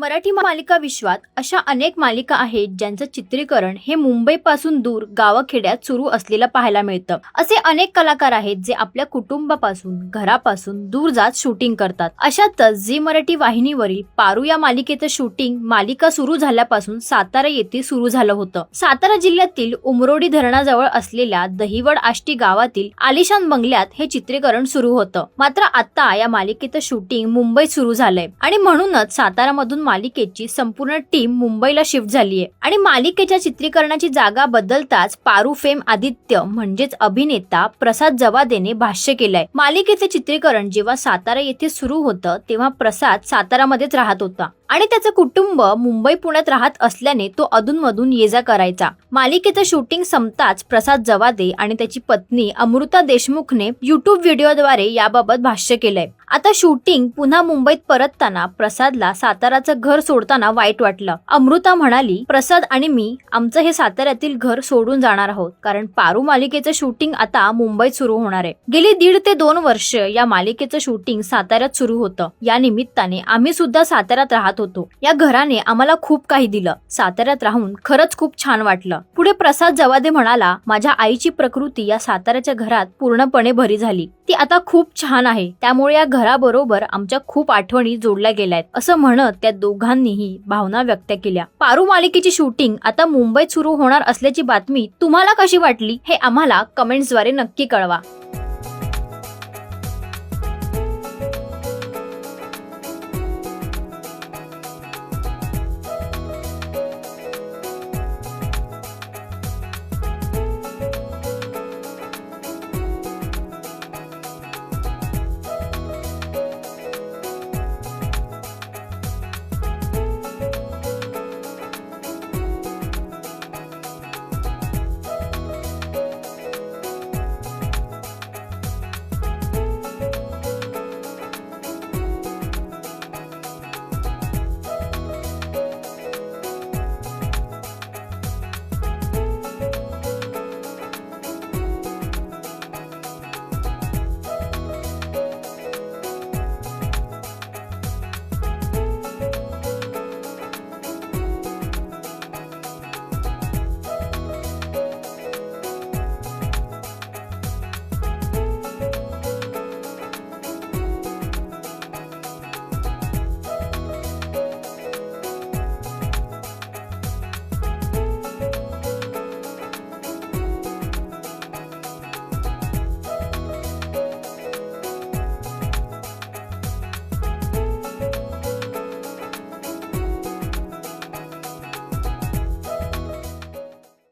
मराठी मालिका विश्वात अशा अनेक मालिका आहेत ज्यांचं चित्रीकरण हे मुंबईपासून दूर गावखेड्यात सुरू असलेलं पाहायला मिळतं. असे अनेक कलाकार आहेत जे आपल्या कुटुंबापासून घरापासून दूर जात शूटिंग करतात. अशातच झी मराठी वाहिनीवरील पारू या मालिकेचं शूटिंग मालिका सुरू झाल्यापासून सातारा येथे सुरू झालं होतं. सातारा जिल्ह्यातील उमरोडी धरणाजवळ असलेल्या दहिवड आष्टी गावातील आलिशान बंगल्यात हे चित्रीकरण सुरू होतं. मात्र आता या मालिकेचं शूटिंग मुंबईत सुरू झालंय आणि म्हणूनच सातारामधून मालिकेची संपूर्ण टीम मुंबईला शिफ्ट झालीये. आणि मालिकेच्या चित्रीकरणाची जागा बदलताच पारू फेम आदित्य म्हणजेच अभिनेता प्रसाद जवादेने भाष्य केलंय. मालिकेचे चित्रीकरण जेव्हा सातारा येथे सुरू होतं तेव्हा प्रसाद सातारामध्येच राहत होता. आणि त्याचं कुटुंब मुंबई पुण्यात राहत असल्याने तो अधूनमधून ये जा करायचा. मालिकेचं शूटिंग संपताच प्रसाद जवादे आणि त्याची पत्नी अमृता देशमुखने युट्यूब व्हिडिओद्वारे याबाबत भाष्य केलंय. आता शूटिंग पुन्हा मुंबईत परतताना प्रसादला साताराचं घर सोडताना वाईट वाटलं. अमृता म्हणाली प्रसाद आणि मी आमचं हे साताऱ्यातील घर सोडून जाणार आहोत कारण पारू मालिकेचं शूटिंग आता मुंबईत सुरू होणार आहे. गेली दीड ते दोन वर्ष या मालिकेचं शूटिंग साताऱ्यात सुरू होतं. या निमित्ताने आम्ही सुद्धा साताऱ्यात राहत होतो. या घराने आम्हाला खूप काही दिलं. साताऱ्यात राहून खरंच खूप छान वाटलं. पुढे प्रसाद जवादे म्हणाला माझ्या आईची प्रकृती या साताऱ्याच्या घरात पूर्णपणे भरी झाली. ती आता खूप छान आहे. त्यामुळे या घराबरोबर आमच्या खूप आठवणी जोडल्या गेल्या आहेत असं म्हणत त्या दोघांनीही भावना व्यक्त केल्या. पारू मालिकेची शूटिंग आता मुंबईत सुरू होणार असल्याची बातमी तुम्हाला कशी वाटली हे आम्हाला कमेंट्सद्वारे नक्की कळवा.